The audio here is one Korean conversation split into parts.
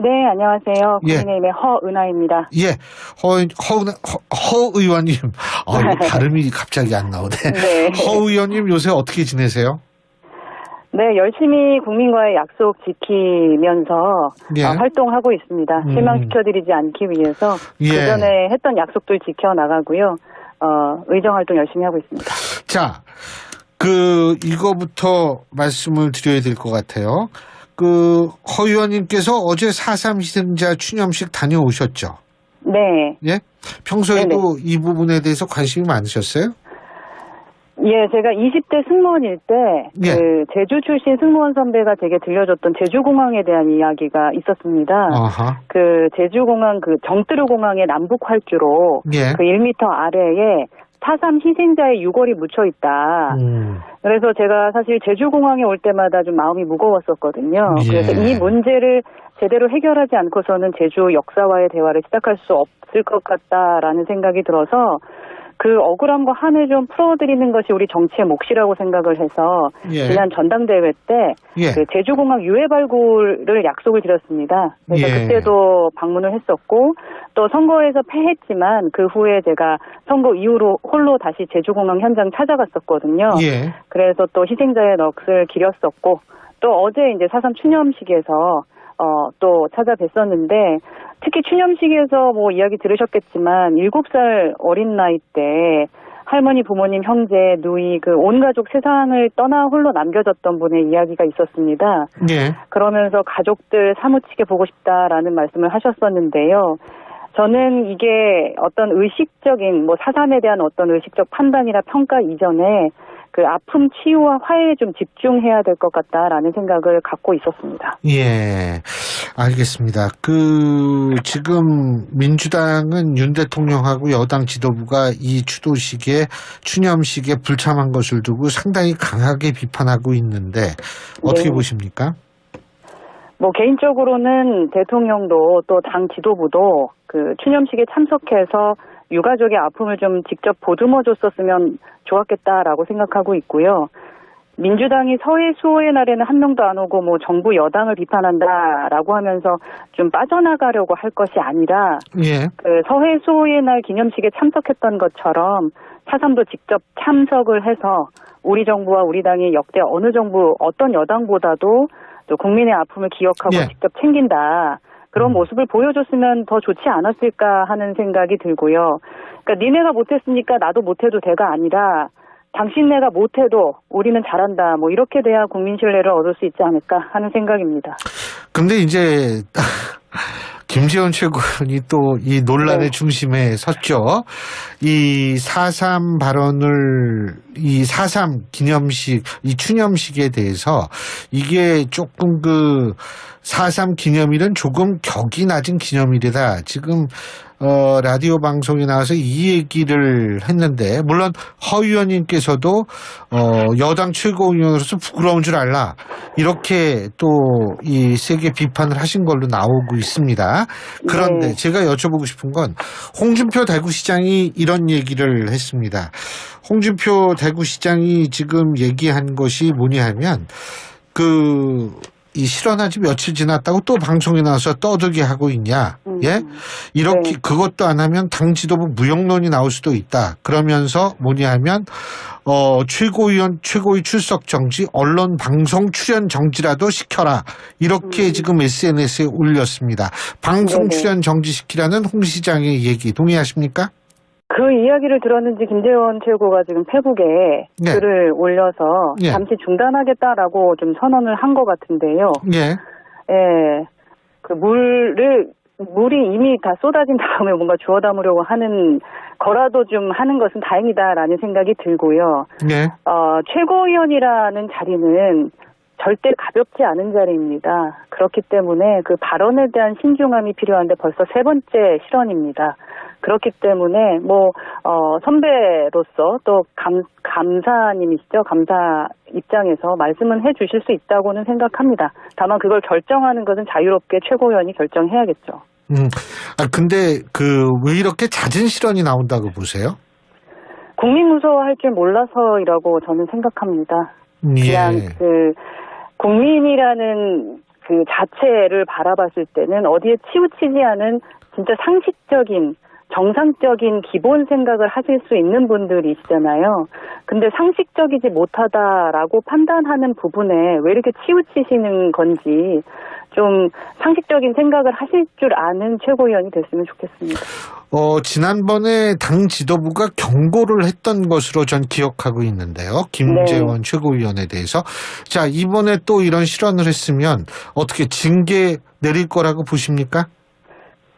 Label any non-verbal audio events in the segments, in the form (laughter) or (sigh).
네, 안녕하세요. 예. 국민의힘의 허은하입니다. 예, 허, 허, 허, 허 의원님. 아, 이거 (laughs) 발음이 갑자기 안 나오네. 네. 허 의원님 요새 어떻게 지내세요? 네, 열심히 국민과의 약속 지키면서 예. 어, 활동하고 있습니다. 음. 실망시켜드리지 않기 위해서 예. 그전에 했던 약속들 지켜나가고요. 어, 의정 활동 열심히 하고 있습니다. 자, 그, 이거부터 말씀을 드려야 될 것 같아요. 그, 허 의원님께서 어제 4.3 희생자 추념식 다녀오셨죠? 네. 예? 평소에도 이 부분에 대해서 관심이 많으셨어요? 예, 제가 20대 승무원일 때, 예. 그, 제주 출신 승무원 선배가 제게 들려줬던 제주공항에 대한 이야기가 있었습니다. 아하. 그, 제주공항, 그, 정뜨르공항의 남북 활주로, 예. 그 1m 아래에 4.3 희생자의 유골이 묻혀 있다. 음, 그래서 제가 사실 제주공항에 올 때마다 좀 마음이 무거웠었거든요. 예. 그래서 이 문제를 제대로 해결하지 않고서는 제주 역사와의 대화를 시작할 수 없을 것 같다라는 생각이 들어서 그 억울함과 한을 좀 풀어드리는 것이 우리 정치의 몫이라고 생각을 해서 예. 지난 전당대회 때 예. 그 제주공항 유해 발굴을 약속을 드렸습니다. 그래서 예. 그때도 방문을 했었고 또 선거에서 패했지만 그 후에 제가 선거 이후로 홀로 다시 제주공항 현장 찾아갔었거든요. 예. 그래서 또 희생자의 넋을 기렸었고 또 어제 이제 사삼 추념식에서 어 또 찾아뵀었는데 특히 추념식에서 뭐 이야기 들으셨겠지만 7살 어린 나이 때 할머니, 부모님, 형제, 누이 그 온 가족 세상을 떠나 홀로 남겨졌던 분의 이야기가 있었습니다. 예. 그러면서 가족들 사무치게 보고 싶다라는 말씀을 하셨었는데요. 저는 이게 어떤 의식적인 뭐 사삼에 대한 어떤 의식적 판단이나 평가 이전에 그 아픔 치유와 화해에 좀 집중해야 될 것 같다라는 생각을 갖고 있었습니다. 예, 알겠습니다. 그, 지금 민주당은 윤 대통령하고 여당 지도부가 이 추도식에, 추념식에 불참한 것을 두고 상당히 강하게 비판하고 있는데, 어떻게 네. 보십니까? 뭐 개인적으로는 대통령도 또 당 지도부도 그 추념식에 참석해서 유가족의 아픔을 좀 직접 보듬어 줬었으면 좋았겠다라고 생각하고 있고요. 민주당이 서해 수호의 날에는 한 명도 안 오고 뭐 정부 여당을 비판한다라고 하면서 좀 빠져나가려고 할 것이 아니라 예, 그 서해 수호의 날 기념식에 참석했던 것처럼 사삼도 직접 참석을 해서 우리 정부와 우리 당이 역대 어느 정부 어떤 여당보다도 또 국민의 아픔을 기억하고 예. 직접 챙긴다. 그런 음. 모습을 보여줬으면 더 좋지 않았을까 하는 생각이 들고요. 그러니까 니네가 못했으니까 나도 못해도 돼가 아니라 당신네가 못해도 우리는 잘한다. 뭐 이렇게 돼야 국민 신뢰를 얻을 수 있지 않을까 하는 생각입니다. 근데 이제, 김재원 최고위원이 또이 논란의 네. 중심에 섰죠. 이 4.3 발언을, 이 4.3 기념식, 이 추념식에 대해서 이게 조금 그 4.3 기념일은 조금 격이 낮은 기념일이다. 지금 어, 라디오 방송에 나와서 이 얘기를 했는데, 물론 허 의원님께서도, 어, 여당 최고위원으로서 부끄러운 줄 알라. 이렇게 또 이 세게 비판을 하신 걸로 나오고 있습니다. 그런데 네. 제가 여쭤보고 싶은 건, 홍준표 대구시장이 이런 얘기를 했습니다. 홍준표 대구시장이 지금 얘기한 것이 뭐냐 하면, 그, 이 실언한 지 며칠 지났다고 또 방송에 나와서 떠들게 하고 있냐. 음. 예? 이렇게 네. 그것도 안 하면 당 지도부 무용론이 나올 수도 있다. 그러면서 뭐냐 하면 어 최고위원 최고위 출석 정지, 언론 방송 출연 정지라도 시켜라. 이렇게 음. 지금 SNS에 올렸습니다. 방송 네네. 출연 정지시키라는 홍 시장의 얘기 동의하십니까? 그 이야기를 들었는지 김재원 최고가 지금 페북에 네. 글을 올려서 예. 잠시 중단하겠다라고 좀 선언을 한 것 같은데요. 예. 예. 그 물을 물이 이미 다 쏟아진 다음에 뭔가 주워 담으려고 하는 거라도 좀 하는 것은 다행이다라는 생각이 들고요. 예. 어, 최고위원이라는 자리는 절대 가볍지 않은 자리입니다. 그렇기 때문에 그 발언에 대한 신중함이 필요한데 벌써 세 번째 실언입니다. 그렇기 때문에 뭐 어, 선배로서 또 감, 감사님이시죠. 감사 입장에서 말씀은 해 주실 수 있다고는 생각합니다. 다만 그걸 결정하는 것은 자유롭게 최고위원이 결정해야겠죠. 음. 아 근데 그 왜 이렇게 잦은 실언이 나온다고 보세요? 국민 무서워할 줄 몰라서이라고 저는 생각합니다. 예. 그냥 그 국민이라는 그 자체를 바라봤을 때는 어디에 치우치지 않은 진짜 상식적인 정상적인 기본 생각을 하실 수 있는 분들이시잖아요. 근데 상식적이지 못하다라고 판단하는 부분에 왜 이렇게 치우치시는 건지 좀 상식적인 생각을 하실 줄 아는 최고위원이 됐으면 좋겠습니다. 어, 지난번에 당 지도부가 경고를 했던 것으로 전 기억하고 있는데요. 김재원 최고위원에 대해서. 자, 이번에 또 이런 실언을 했으면 어떻게 징계 내릴 거라고 보십니까?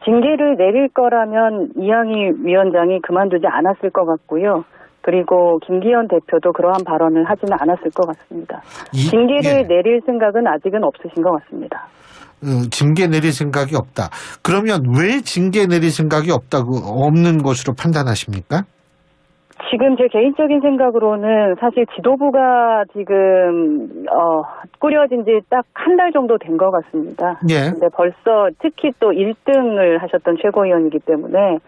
징계를 내릴 거라면 이항희 위원장이 그만두지 않았을 것 같고요. 그리고 김기현 대표도 그러한 발언을 하지는 않았을 것 같습니다. 이- 징계를 예. 내릴 생각은 아직은 없으신 것 같습니다. 어, 징계 내릴 생각이 없다. 그러면 왜 징계 내릴 생각이 없다고 없는 것으로 판단하십니까? 지금 제 개인적인 생각으로는 사실 지도부가 지금 어 꾸려진 지 딱 한 달 정도 된 것 같습니다. 예. 근데 벌써 특히 또 1등을 하셨던 최고위원이기 때문에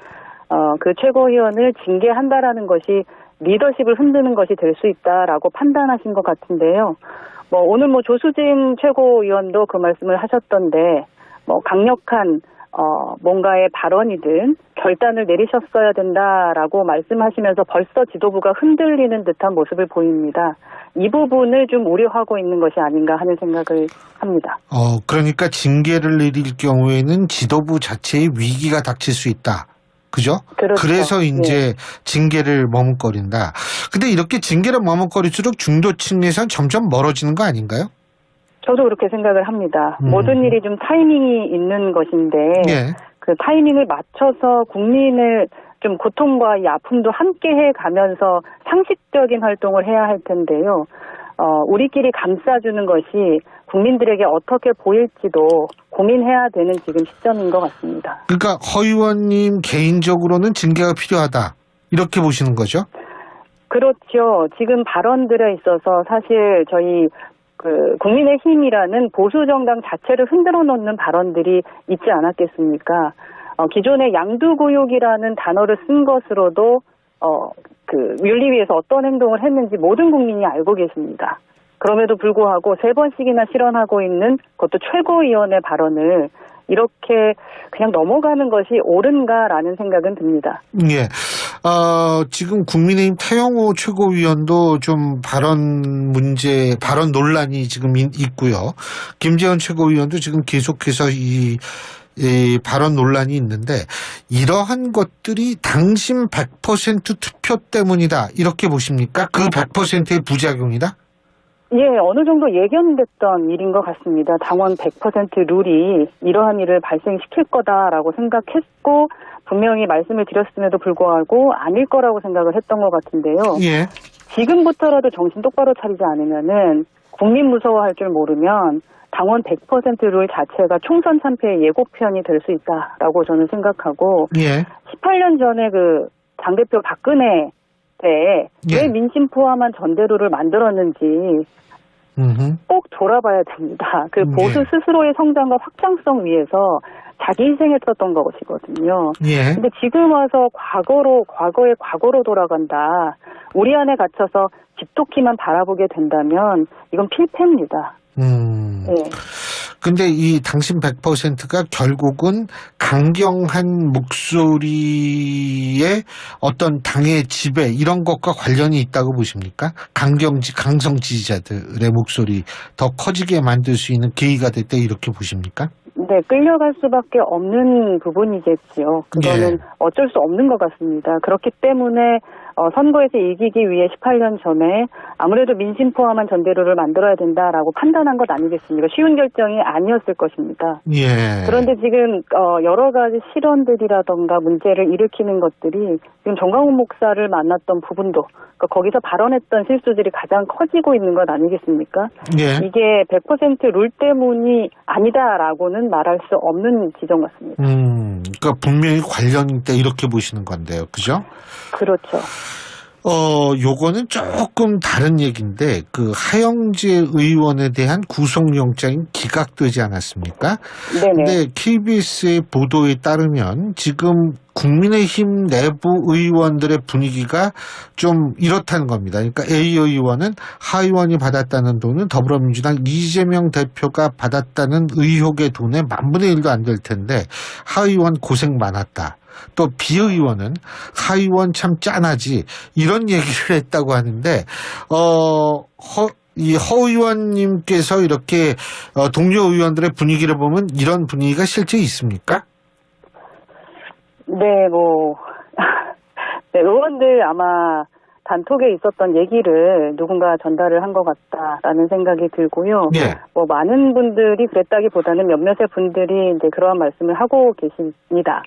어 그 최고위원을 징계한다라는 것이 리더십을 흔드는 것이 될 수 있다라고 판단하신 것 같은데요. 뭐 오늘 뭐 조수진 최고위원도 그 말씀을 하셨던데 뭐 강력한 어 뭔가의 발언이든 결단을 내리셨어야 된다라고 말씀하시면서 벌써 지도부가 흔들리는 듯한 모습을 보입니다. 이 부분을 좀 우려하고 있는 것이 아닌가 하는 생각을 합니다. 어, 그러니까 징계를 내릴 경우에는 지도부 자체의 위기가 닥칠 수 있다. 그죠? 그렇죠. 래서 이제 징계를 머뭇거린다. 근데 이렇게 징계를 머뭇거릴수록 중도층에선 점점 멀어지는 거 아닌가요? 저도 그렇게 생각을 합니다. 음. 모든 일이 좀 타이밍이 있는 것인데 예. 그 타이밍을 맞춰서 국민을 좀 고통과 이 아픔도 함께 해 가면서 상식적인 활동을 해야 할 텐데요. 어, 우리끼리 감싸주는 것이 국민들에게 어떻게 보일지도 고민해야 되는 지금 시점인 것 같습니다. 그러니까 허 의원님 개인적으로는 징계가 필요하다. 이렇게 보시는 거죠? 그렇죠. 지금 발언들에 있어서 사실 저희 그 국민의힘이라는 보수 정당 자체를 흔들어 놓는 발언들이 있지 않았겠습니까? 어, 기존의 양두구역이라는 단어를 쓴 것으로도 어, 그 윤리위에서 어떤 행동을 했는지 모든 국민이 알고 계십니다. 그럼에도 불구하고 세 번씩이나 실언하고 있는 그것도 최고위원의 발언을 이렇게 그냥 넘어가는 것이 옳은가라는 생각은 듭니다. 예. 어, 지금 국민의힘 태영호 최고위원도 좀 발언 문제, 발언 논란이 지금 있- 있고요. 김재원 최고위원도 지금 계속해서 이, 이 발언 논란이 있는데 이러한 것들이 당신 100% 투표 때문이다. 이렇게 보십니까? 그 100%의 부작용이다? 예, 어느 정도 예견됐던 일인 것 같습니다. 당원 100% 룰이 이러한 일을 발생시킬 거다라고 생각했고, 분명히 말씀을 드렸음에도 불구하고 아닐 거라고 생각을 했던 것 같은데요. 예. 지금부터라도 정신 똑바로 차리지 않으면은 국민 무서워할 줄 모르면 당원 100%룰 자체가 총선 참패의 예고편이 될 수 있다라고 저는 생각하고, 예. 18년 전에 그 당 대표 박근혜 때 예. 왜 민심 포함한 전대룰을 만들었는지. 꼭 돌아봐야 됩니다. 그 예. 보수 스스로의 성장과 확장성 위해서 자기 희생했었던 것이거든요. 예. 근데 지금 와서 과거로 과거의 과거로 돌아간다. 우리 안에 갇혀서 집토끼만 바라보게 된다면 이건 필패입니다. 음. 예. 근데 이 당신 100%가 결국은 강경한 목소리의 어떤 당의 지배 이런 것과 관련이 있다고 보십니까? 강경지 강성 지지자들의 목소리 더 커지게 만들 수 있는 계기가 됐다 이렇게 보십니까? 네, 끌려갈 수밖에 없는 부분이겠지요. 그거는 예. 어쩔 수 없는 것 같습니다. 그렇기 때문에 어, 선거에서 이기기 위해 18년 전에 아무래도 민심 포함한 전대로를 만들어야 된다라고 판단한 것 아니겠습니까? 쉬운 결정이 아니었을 것입니다. 예. 그런데 지금 어, 여러 가지 실언들이라던가 문제를 일으키는 것들이 지금 정광훈 목사를 만났던 부분도 그러니까 거기서 발언했던 실수들이 가장 커지고 있는 것 아니겠습니까? 예. 이게 100%룰 때문이 아니다라고는 말할 수 없는 지점 같습니다. 음, 그러니까 분명히 있다 이렇게 보시는 건데요, 그죠? 그렇죠. 어, 요거는 조금 다른 얘기인데, 그, 하영재 의원에 대한 구속영장이 기각되지 않았습니까? 네네. 근데 KBS의 보도에 따르면 지금 국민의힘 내부 의원들의 분위기가 좀 이렇다는 겁니다. 그러니까 A 의원은 하 의원이 받았다는 돈은 더불어민주당 이재명 대표가 받았다는 의혹의 돈의 만분의 일도 안 될 텐데 하 의원 고생 많았다. 또 B 의원은 하 의원 참 짠하지 이런 얘기를 (laughs) 했다고 하는데 어 허, 이허 의원님께서 이렇게 어, 동료 의원들의 분위기를 보면 이런 분위기가 실제 있습니까? 네, 뭐, (laughs) 네, 의원들 아마 단톡에 있었던 얘기를 누군가 전달을 한 것 같다라는 생각이 들고요. 예. 뭐, 많은 분들이 그랬다기보다는 몇몇의 분들이 이제 그러한 말씀을 하고 계십니다.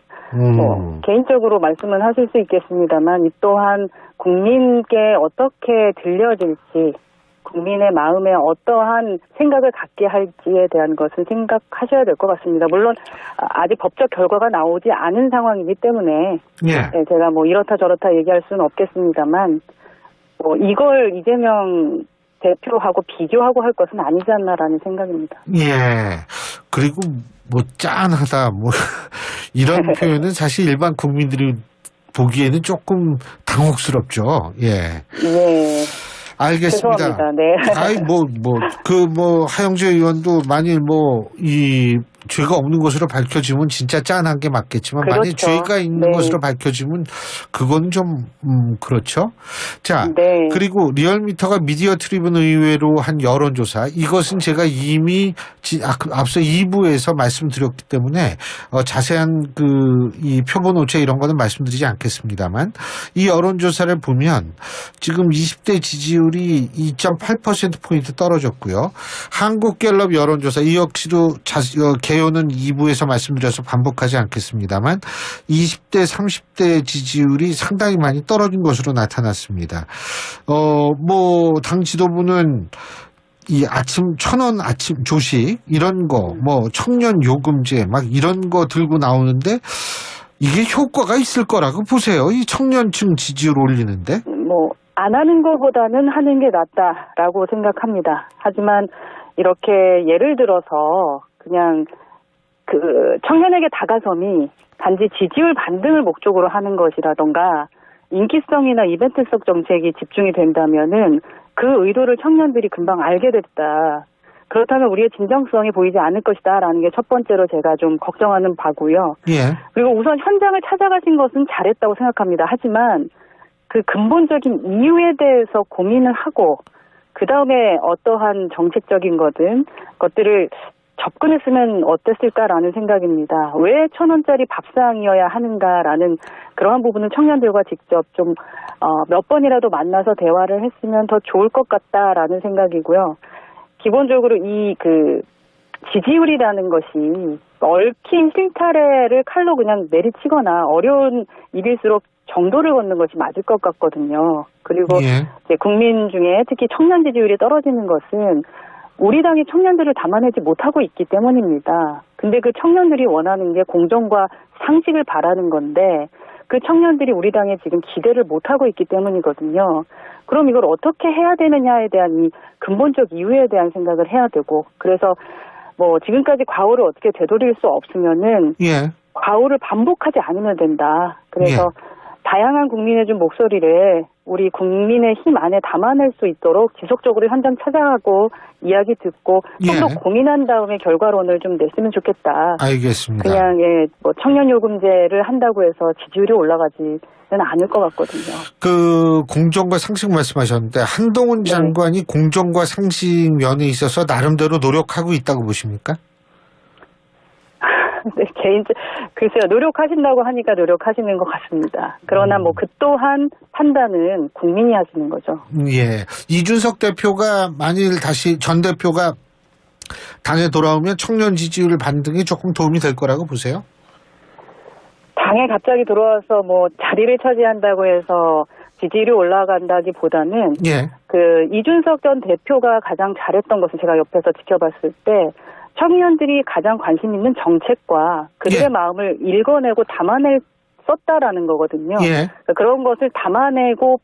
뭐, 음. 개인적으로 말씀은 하실 수 있겠습니다만, 이 또한 국민께 어떻게 들려질지, 국민의 마음에 어떠한 생각을 갖게 할지에 대한 것은 생각하셔야 될 것 같습니다. 물론 아, 아직 법적 결과가 나오지 않은 상황이기 때문에 예. 네, 제가 뭐 이렇다 저렇다 얘기할 수는 없겠습니다만 뭐 이걸 이재명 대표하고 비교하고 할 것은 아니지 않나라는 생각입니다. 예. 그리고 뭐 짠하다 뭐 (laughs) 이런 표현은 사실 일반 국민들이 보기에는 조금 당혹스럽죠. 예. 예, 알겠습니다. 죄송합니다. 네. 아이 뭐뭐그뭐 하영재 의원도 만일 뭐이 죄가 없는 것으로 밝혀지면 진짜 짠한 게 맞겠지만 그렇죠. 죄가 있는 네. 것으로 밝혀지면 그건 좀 음, 그렇죠. 자 네. 그리고 리얼미터가 미디어 트리븐 의외로 한 여론조사 이것은 제가 이미 지- 아, 그 앞서 2부에서 말씀드렸기 때문에 어, 자세한 그 이 표본 오차 이런 거는 말씀드리지 않겠습니다만 이 여론조사를 보면 지금 20대 지지율이 2.8% 포인트 떨어졌고요. 한국갤럽 여론조사 이 역시도 자, 어, 개 요는 2부에서 말씀드려서 반복하지 않겠습니다만 20대 30대 지지율이 상당히 많이 떨어진 것으로 나타났습니다. 어, 뭐, 당 지도부는 이 아침 천 원 아침 조식 이런 거 뭐 청년 요금제 막 이런 거 들고 나오는데 이게 효과가 있을 거라고 보세요. 이 청년층 지지율 올리는데. 뭐, 안 하는 것보다는 하는 게 낫다라고 생각합니다. 하지만 이렇게 예를 들어서 그냥 그 청년에게 다가섬이 단지 지지율 반등을 목적으로 하는 것이라던가 인기성이나 이벤트성 정책이 집중이 된다면은 그 의도를 청년들이 금방 알게 됐다. 그렇다면 우리의 진정성이 보이지 않을 것이다라는 게 첫 번째로 제가 좀 걱정하는 바고요. 예. 그리고 우선 현장을 찾아가신 것은 잘했다고 생각합니다. 하지만 그 근본적인 이유에 대해서 고민을 하고 그 다음에 어떠한 정책적인 거든 것들을 접근했으면 어땠을까라는 생각입니다. 왜 천 원짜리 밥상이어야 하는가라는 그러한 부분은 청년들과 직접 좀 어, 몇 번이라도 만나서 대화를 했으면 더 좋을 것 같다라는 생각이고요. 기본적으로 이 그 지지율이라는 것이 얽힌 실타래를 칼로 그냥 내리치거나 어려운 일일수록 정도를 걷는 것이 맞을 것 같거든요. 그리고 예. 이제 국민 중에 특히 청년 지지율이 떨어지는 것은 우리 당이 청년들을 담아내지 못하고 있기 때문입니다. 근데 그 청년들이 원하는 게 공정과 상식을 바라는 건데 그 청년들이 우리 당에 지금 기대를 못하고 있기 때문이거든요. 그럼 이걸 어떻게 해야 되느냐에 대한 이 근본적 이유에 대한 생각을 해야 되고 그래서 뭐 지금까지 과오를 어떻게 되돌릴 수 없으면은 예. 과오를 반복하지 않으면 된다. 그래서 다양한 국민의 좀 목소리를 우리 국민의 힘 안에 담아낼 수 있도록 지속적으로 현장 찾아가고 이야기 듣고 좀더 예. 고민한 다음에 결과론을 좀 냈으면 좋겠다. 알겠습니다. 그냥 예, 뭐 청년 요금제를 한다고 해서 지지율이 올라가지는 않을 것 같거든요. 그 공정과 상식 말씀하셨는데 한동훈 네. 장관이 공정과 상식 면에 있어서 나름대로 노력하고 있다고 보십니까? 네, 개인적 글쎄요 노력하신다고 하니까 노력하시는 것 같습니다. 그러나 뭐 그 또한 판단은 국민이 하시는 거죠. 예. 이준석 대표가 만일 다시 전 대표가 당에 돌아오면 청년 지지율 반등에 조금 도움이 될 거라고 보세요? 당에 갑자기 들어와서 뭐 자리를 차지한다고 해서 지지율이 올라간다기보다는 예. 그 이준석 전 대표가 가장 잘했던 것은 제가 옆에서 지켜봤을 때 청년들이 가장 관심 있는 정책과 그들의 예. 마음을 읽어내고 담아낼 썼다라는 거거든요. 예. 그러니까 그런 것을 담아내고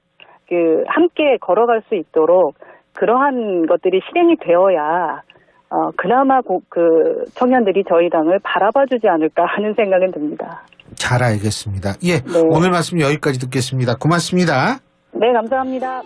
그 함께 걸어갈 수 있도록 그러한 것들이 실행이 되어야 어, 그나마 고, 그 청년들이 저희 당을 바라봐주지 않을까 하는 생각은 듭니다. 잘 알겠습니다. 예, 네. 오늘 말씀 여기까지 듣겠습니다. 고맙습니다. 네, 감사합니다.